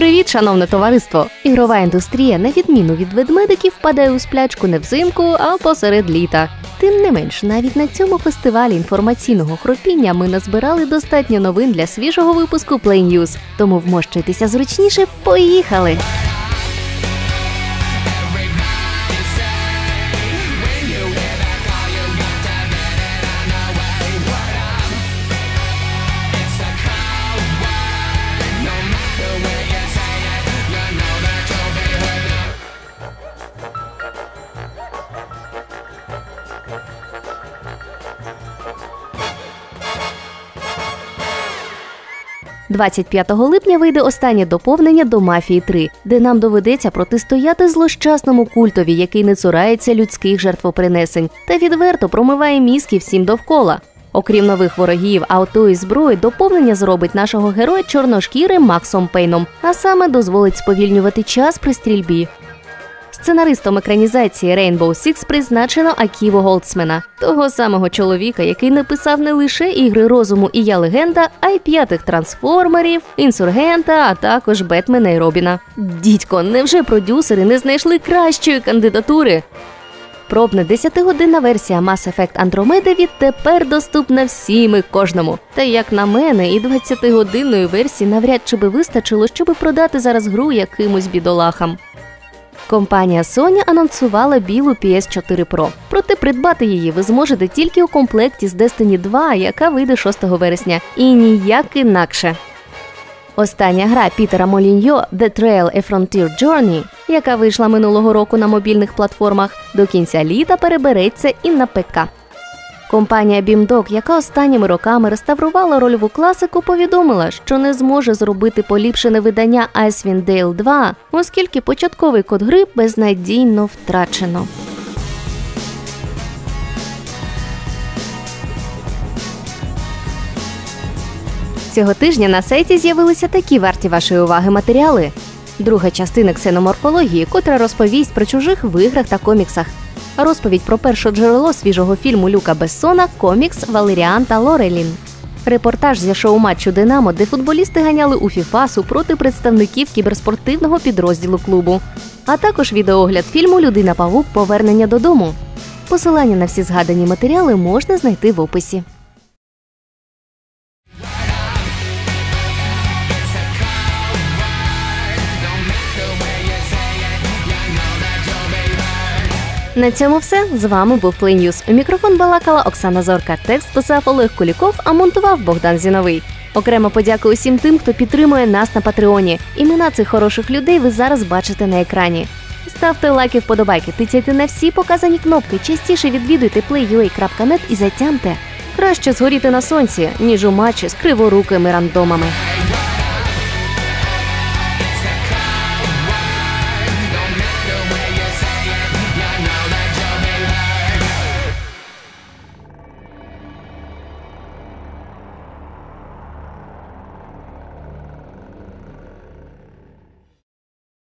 Привіт, шановне товариство! Ігрова індустрія, на відміну від ведмедиків, впадає у сплячку не взимку, а посеред літа. Тим не менш, навіть на цьому фестивалі інформаційного хропіння ми назбирали достатньо новин для свіжого випуску Play News. Тому вмощуйтеся зручніше. Поїхали! – 25 липня вийде останнє доповнення до Мафії 3, де нам доведеться протистояти злощасному культові, який не цурається людських жертвопринесень, та відверто промиває мізки всім довкола. Окрім нових ворогів, авто і зброї, доповнення зробить нашого героя чорношкірим Максом Пейном, а саме дозволить сповільнювати час при стрільбі. Сценаристом екранізації Rainbow Six призначено Аківу Голдсмена, того самого чоловіка, який написав не лише ігри розуму і я легенда, а й п'ятих трансформерів, інсургента, а також Бетмена і Робіна. Дідько, невже продюсери не знайшли кращої кандидатури? Пробна 10-годинна версія Mass Effect Andromeda відтепер доступна всім і кожному. Та як на мене, і 20-годинної версії навряд чи би вистачило, щоб продати зараз гру якимось бідолахам. Компанія Sony анонсувала білу PS4 Pro. Проте придбати її ви зможете тільки у комплекті з Destiny 2, яка вийде 6 вересня, і ніяк інакше. Остання гра Пітера Моліньо The Trail A Frontier Journey, яка вийшла минулого року на мобільних платформах, до кінця літа перебереться і на ПК. Компанія BIMDOG, яка останніми роками реставрувала рольову класику, повідомила, що не зможе зробити поліпшене видання Icewind Dale 2, оскільки початковий код гри безнадійно втрачено. Цього тижня на сайті з'явилися такі варті вашої уваги матеріали. Друга частина ксеноморфології, котра розповість про чужих в іграх та коміксах. Розповідь про перше джерело свіжого фільму Люка Бессона, комікс Валеріан та Лорелін. Репортаж зі шоу-матчу Динамо, де футболісти ганяли у Фіфасу проти представників кіберспортивного підрозділу клубу, а також відеоогляд фільму Людина Павук Повернення додому. Посилання на всі згадані матеріали можна знайти в описі. На цьому все з вами був News. У мікрофон балакала Оксана Зорка. Текст писав Олег Куліков, а монтував Богдан Зіновий. Окремо подяку усім тим, хто підтримує нас на Патреоні. Імена цих хороших людей ви зараз бачите на екрані. Ставте лайки, вподобайки, тицяйте на всі показані кнопки. Частіше відвідуйте playua.net і затямте. Краще згоріти на сонці, ніж у матчі з криворукими рандомами.